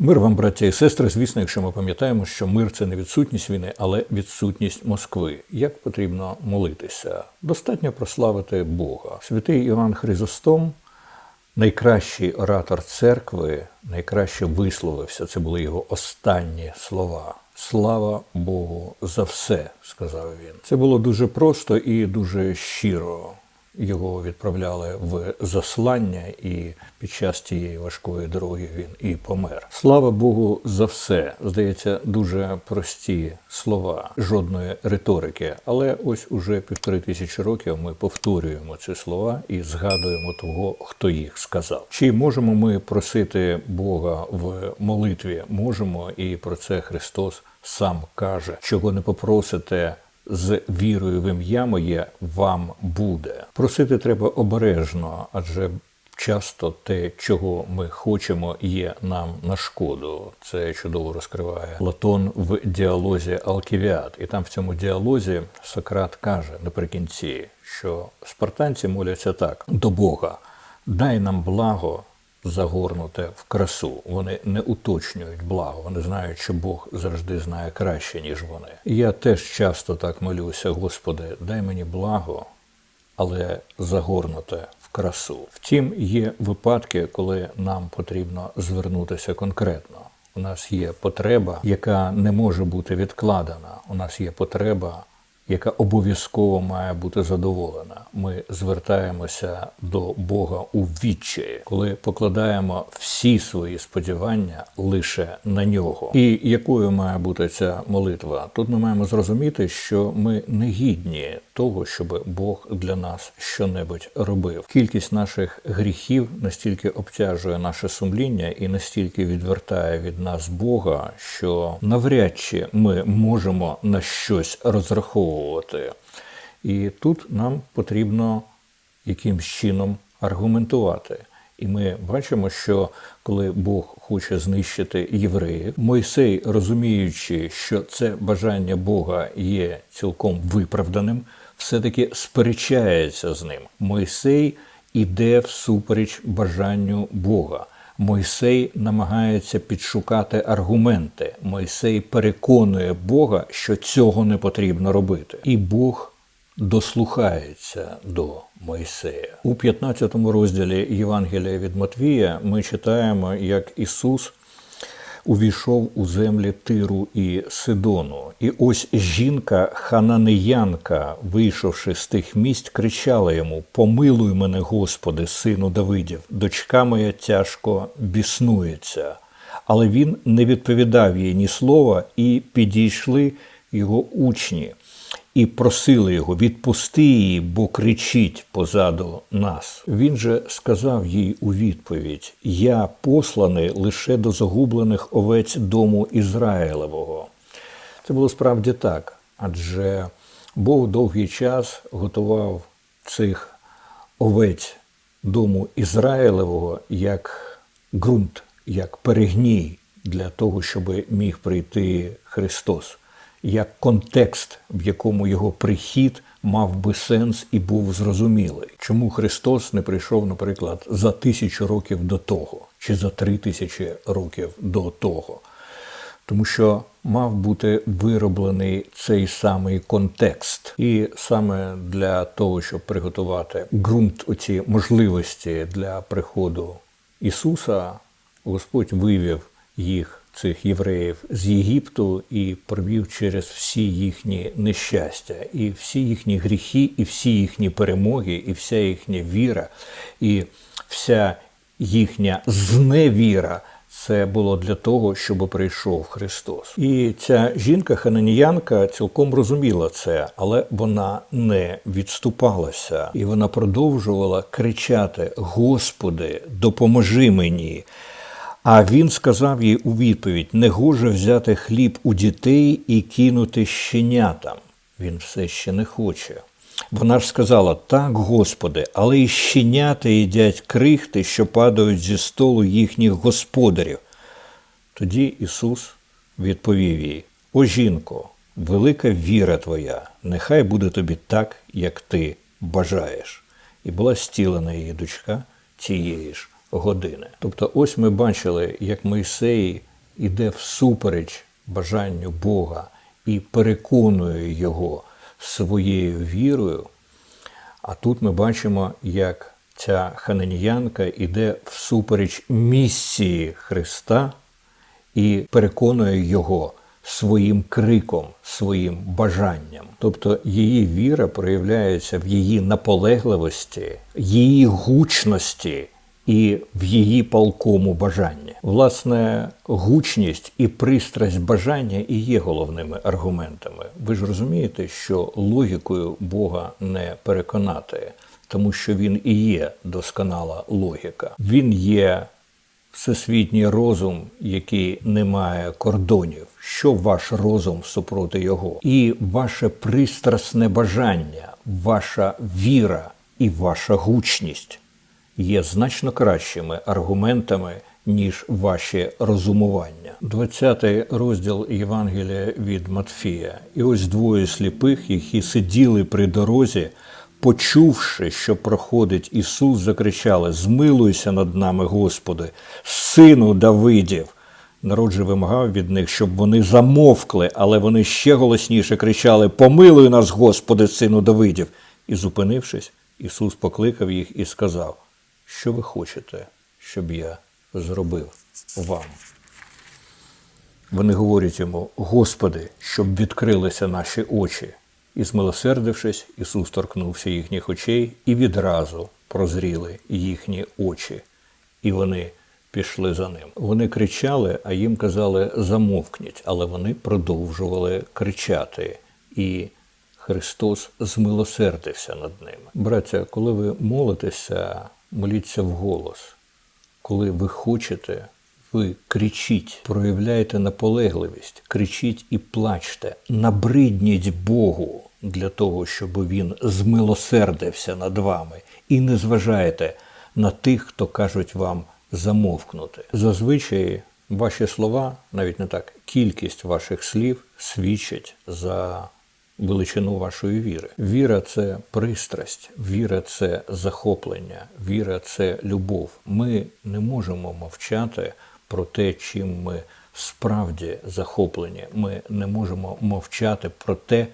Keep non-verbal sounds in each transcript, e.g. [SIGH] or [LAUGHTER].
Мир вам, браття і сестри. Звісно, якщо ми пам'ятаємо, що мир це не відсутність війни, але відсутність Москви. Як потрібно молитися? Достатньо прославити Бога. Святий Іван Хризостом, найкращий оратор церкви, найкраще висловився. Це були його останні слова. Слава Богу за все, сказав він. Це було дуже просто і дуже щиро. Його відправляли в заслання, і під час тієї важкої дороги він і помер. Слава Богу, за все. Здається, дуже прості слова, жодної риторики. Але ось уже півтори тисячі років ми повторюємо ці слова і згадуємо того, хто їх сказав. Чи можемо ми просити Бога в молитві? Можемо, і про це Христос сам каже: чого не попросите з вірою в ім'я моє вам буде. Просити треба обережно, адже часто те, чого ми хочемо, є нам на шкоду. Це чудово розкриває Платон в діалозі Алківіад. І там в цьому діалозі Сократ каже наприкінці, що спартанці моляться так до Бога: дай нам благо загорнуте в красу. Вони не уточнюють благо. Вони знають, що Бог завжди знає краще, ніж вони. Я теж часто так молюся, Господи, дай мені благо, але загорнуте в красу. Втім, є випадки, коли нам потрібно звернутися конкретно. У нас є потреба, яка не може бути відкладена. У нас є потреба, яка обов'язково має бути задоволена. Ми звертаємося до Бога у відчаї, коли покладаємо всі свої сподівання лише на нього. І якою має бути ця молитва? Тут ми маємо зрозуміти, що ми не гідні того, щоб Бог для нас щонебудь робив. Кількість наших гріхів настільки обтяжує наше сумління і настільки відвертає від нас Бога, що навряд чи ми можемо на щось розраховувати. І тут нам потрібно якимсь чином аргументувати. І ми бачимо, що коли Бог хоче знищити євреїв, Мойсей, розуміючи, що це бажання Бога є цілком виправданим, все-таки сперечається з ним. Мойсей іде всупереч бажанню Бога. Мойсей намагається підшукати аргументи. Мойсей переконує Бога, що цього не потрібно робити. І Бог дослухається до Мойсея. У 15 розділі Євангелія від Матвія ми читаємо, як Ісус увійшов у землі Тиру і Сидону. І ось жінка хананеянка, вийшовши з тих місць, кричала йому: Помилуй мене, Господи, сину Давидів, дочка моя тяжко біснується. Але він не відповідав їй ні слова, і підійшли його учні і просили його відпусти її, бо кричить позаду нас. Він же сказав їй у відповідь: Я посланий лише до загублених овець дому Ізраїлевого. Це було справді так, адже Бог довгий час готував цих овець дому Ізраїлевого як ґрунт, як перегній для того, щоб міг прийти Христос як контекст, в якому його прихід мав би сенс і був зрозумілий. Чому Христос не прийшов, наприклад, за тисячу років до того, чи за три тисячі років до того? Тому що мав бути вироблений цей самий контекст, і саме для того, щоб приготувати ґрунт оці можливості для приходу Ісуса, Господь вивів їх цих євреїв з Єгипту і провів через всі їхні нещастя, і всі їхні гріхи, і всі їхні перемоги, і вся їхня віра, і вся їхня зневіра. Це було для того, щоб прийшов Христос. І ця жінка-хананіянка цілком розуміла це, але вона не відступалася, і вона продовжувала кричати: Господи, допоможи мені. А він сказав їй у відповідь: не гоже взяти хліб у дітей і кинути щенятам. Він все ще не хоче. Вона ж сказала: так, Господи, але і щенята їдять крихти, що падають зі столу їхніх господарів. Тоді Ісус відповів їй: О жінко, велика віра твоя, нехай буде тобі так, як ти бажаєш. І була стілена її дочка тієї ж години. Тобто, ось ми бачили, як Мойсей іде всупереч бажанню Бога і переконує його своєю вірою. А тут ми бачимо, як ця хананіянка іде всупереч місії Христа і переконує його своїм криком, своїм бажанням. Тобто її віра проявляється в її наполегливості, її гучності і в її палкому бажанні. Власне, гучність і пристрасть бажання і є головними аргументами. Ви ж розумієте, що логікою Бога не переконати, тому що він і є досконала логіка. Він є всесвітній розум, який не має кордонів. Що ваш розум супроти його? І ваше пристрасне бажання, ваша віра і ваша гучність є значно кращими аргументами, ніж ваші розумування. 20 розділ Євангелія від Матфія. І ось двоє сліпих, які сиділи при дорозі, почувши, що проходить Ісус, закричали: Змилуйся над нами, Господи, сину Давидів. Народ же вимагав від них, щоб вони замовкли, але вони ще голосніше кричали: Помилуй нас, Господи, сину Давидів. І, зупинившись, Ісус покликав їх і сказав: Що ви хочете, щоб я зробив вам? Вони говорять йому: Господи, щоб відкрилися наші очі. І, змилосердившись, Ісус торкнувся їхніх очей і відразу прозріли їхні очі, і вони пішли за ним. Вони кричали, а їм казали замовкніть, але вони продовжували кричати. І Христос змилосердився над ними. Браття, коли ви молитеся, моліться вголос. Коли ви хочете, ви кричіть, проявляйте наполегливість, кричіть і плачте, набридніть Богу для того, щоб Він змилосердився над вами, і не зважайте на тих, хто кажуть вам замовкнути. Зазвичай ваші слова, навіть не так, кількість ваших слів свідчить за величину вашої віри. Віра це пристрасть, віра це захоплення, віра це любов. Ми не можемо мовчати про те, чим ми справді захоплені. Ми не можемо мовчати про те,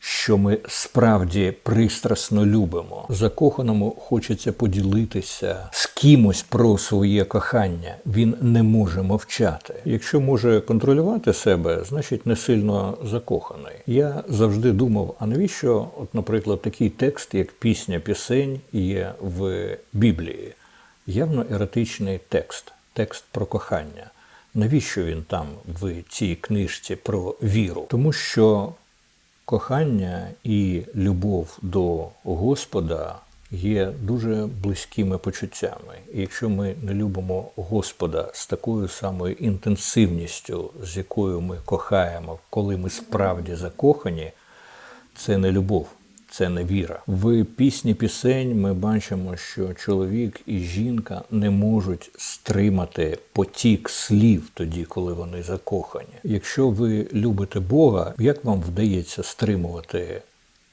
що ми справді пристрасно любимо. Закоханому хочеться поділитися з кимось про своє кохання. Він не може мовчати. Якщо може контролювати себе, значить не сильно закоханий. Я завжди думав: а навіщо, от, наприклад, такий текст, як пісня пісень, є в Біблії? Явно еротичний текст, текст про кохання. Навіщо він там в цій книжці про віру? Тому що кохання і любов до Господа є дуже близькими почуттями. І якщо ми не любимо Господа з такою самою інтенсивністю, з якою ми кохаємо, коли ми справді закохані, це не любов. Це не віра. В пісні пісень ми бачимо, що чоловік і жінка не можуть стримати потік слів тоді, коли вони закохані. Якщо ви любите Бога, як вам вдається стримувати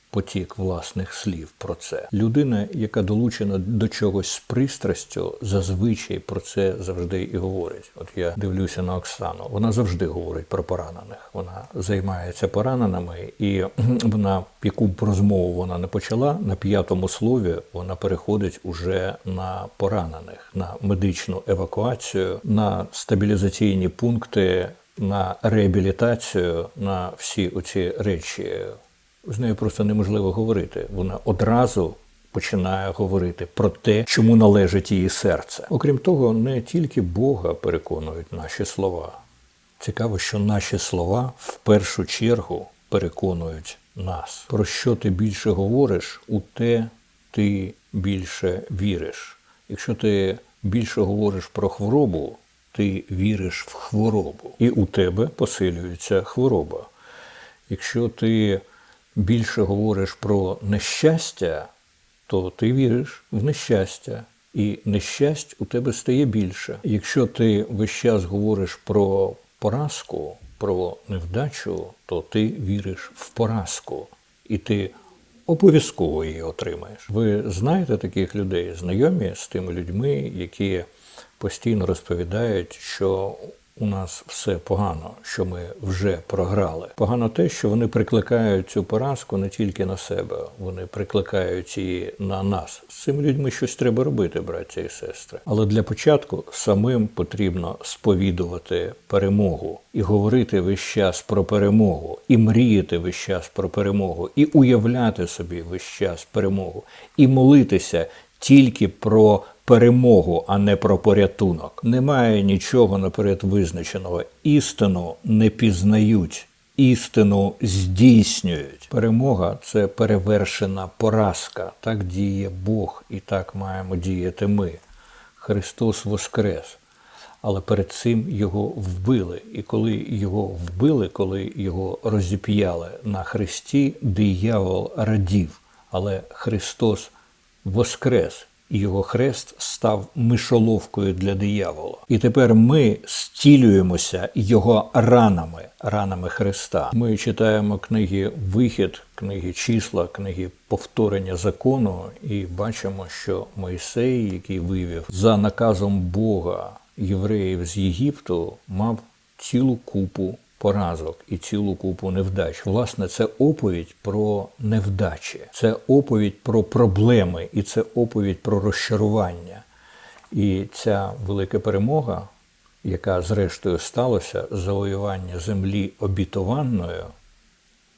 потік власних слів про це? Людина, яка долучена до чогось з пристрастю, зазвичай про це завжди і говорить. От я дивлюся на Оксану. Вона завжди говорить про поранених. Вона займається пораненими, і [CLEARS THROAT] вона яку б розмову вона не почала на п'ятому слові. Вона переходить уже на поранених, на медичну евакуацію, на стабілізаційні пункти. На реабілітацію на всі оці речі з нею просто неможливо говорити. Вона одразу починає говорити про те, чому належить її серце. Окрім того, не тільки Бога переконують наші слова. Цікаво, що наші слова в першу чергу переконують нас. Про що ти більше говориш, у те ти більше віриш. Якщо ти більше говориш про хворобу, ти віриш в хворобу, і у тебе посилюється хвороба. Якщо ти більше говориш про нещастя, то ти віриш в нещастя, і нещасть у тебе стає більше. Якщо ти весь час говориш про поразку, про невдачу, то ти віриш в поразку, і ти обов'язково її отримаєш. Ви знаєте таких людей, знайомі з тими людьми, які постійно розповідають, що у нас все погано, що ми вже програли. Погано те, що вони прикликають цю поразку не тільки на себе, вони прикликають її на нас. З цими людьми щось треба робити, браття і сестри. Але для початку самим потрібно сповідувати перемогу і говорити весь час про перемогу, і мріяти весь час про перемогу, і уявляти собі весь час перемогу, і молитися тільки про перемогу, а не про порятунок. Немає нічого наперед визначеного. Істину не пізнають. Істину здійснюють. Перемога це перевершена поразка. Так діє Бог, і так маємо діяти ми. Христос Воскрес. Але перед цим його вбили. І коли його вбили, коли його розіп'яли на хресті, диявол радів. Але Христос воскрес, і його хрест став мишоловкою для диявола. І тепер ми стілюємося його ранами, ранами Христа. Ми читаємо книги Вихід, книги числа, книги повторення закону, і бачимо, що Мойсей, який вивів за наказом Бога євреїв з Єгипту, мав цілу купу поразок і цілу купу невдач. Власне, це оповідь про невдачі, це оповідь про проблеми, і це оповідь про розчарування. І ця велика перемога, яка зрештою сталося, завоювання землі обітованою,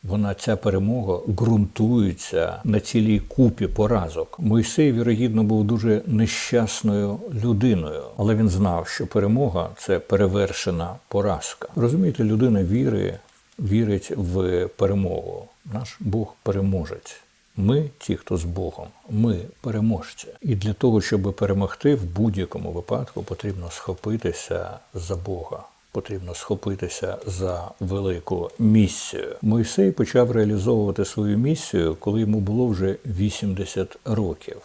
вона ця перемога ґрунтується на цілій купі поразок. Мойсей, вірогідно, був дуже нещасною людиною, але він знав, що перемога це перевершена поразка. Розумієте, людина віри, вірить в перемогу. Наш Бог переможець. Ми, ті, хто з Богом, ми переможці. І для того, щоб перемогти в будь-якому випадку, потрібно схопитися за Бога потрібно схопитися за велику місію. Мойсей почав реалізовувати свою місію, коли йому було вже 80 років,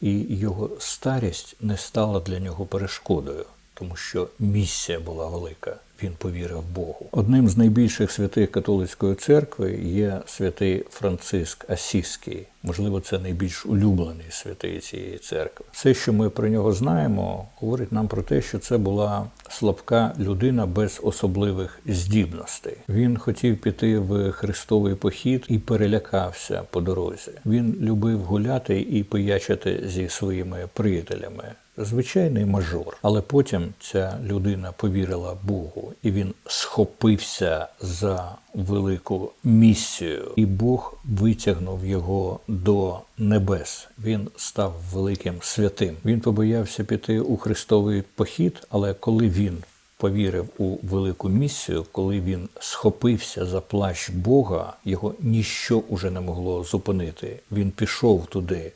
і його старість не стала для нього перешкодою, тому що місія була велика він повірив Богу. Одним з найбільших святих католицької церкви є святий Франциск Асіський. Можливо, це найбільш улюблений святий цієї церкви. Все, що ми про нього знаємо, говорить нам про те, що це була слабка людина без особливих здібностей. Він хотів піти в хрестовий похід і перелякався по дорозі. Він любив гуляти і пиячити зі своїми приятелями звичайний мажор. Але потім ця людина повірила Богу, і він схопився за велику місію, і Бог витягнув його до небес. Він став великим святим. Він побоявся піти у Христовий похід, але коли він Повірив у велику місію, коли він схопився за плащ Бога, його ніщо уже не могло зупинити. Він пішов туди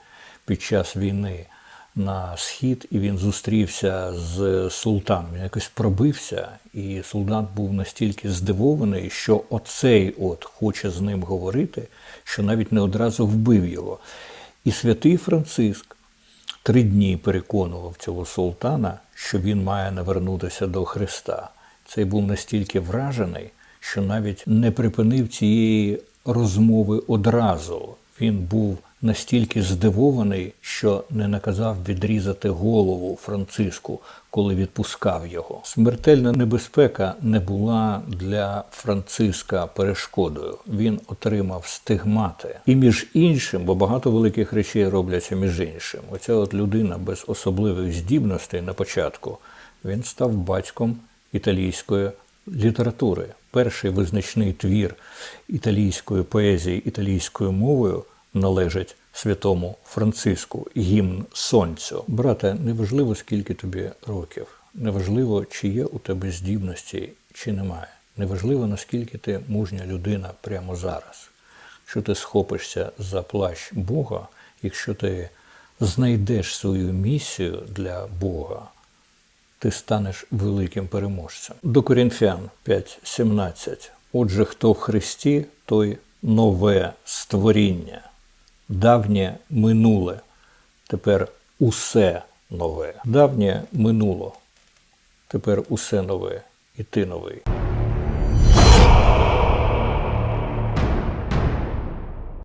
під час війни, на схід, і він зустрівся з султаном. Він якось пробився, і султан був настільки здивований, що оцей от хоче з ним говорити, що навіть не одразу вбив його. І святий Франциск три дні переконував цього султана, що він має навернутися до Христа. Цей був настільки вражений, що навіть не припинив цієї розмови одразу. Він був настільки здивований, що не наказав відрізати голову Франциску, коли відпускав його. Смертельна небезпека не була для Франциска перешкодою. Він отримав стигмати. І між іншим, бо багато великих речей робляться між іншим. Оця от людина без особливих здібностей на початку він став батьком італійської літератури. Перший визначний твір італійської поезії італійською мовою належить святому Франциску, гімн сонцю. Брате, неважливо, скільки тобі років, неважливо, чи є у тебе здібності, чи немає. Неважливо, наскільки ти мужня людина прямо зараз. Якщо ти схопишся за плащ Бога, якщо ти знайдеш свою місію для Бога, ти станеш великим переможцем. До Корінфян 5.17. Отже, хто в Христі, той нове створіння давнє минуле, тепер усе нове. Давнє минуло, тепер усе нове, і ти новий.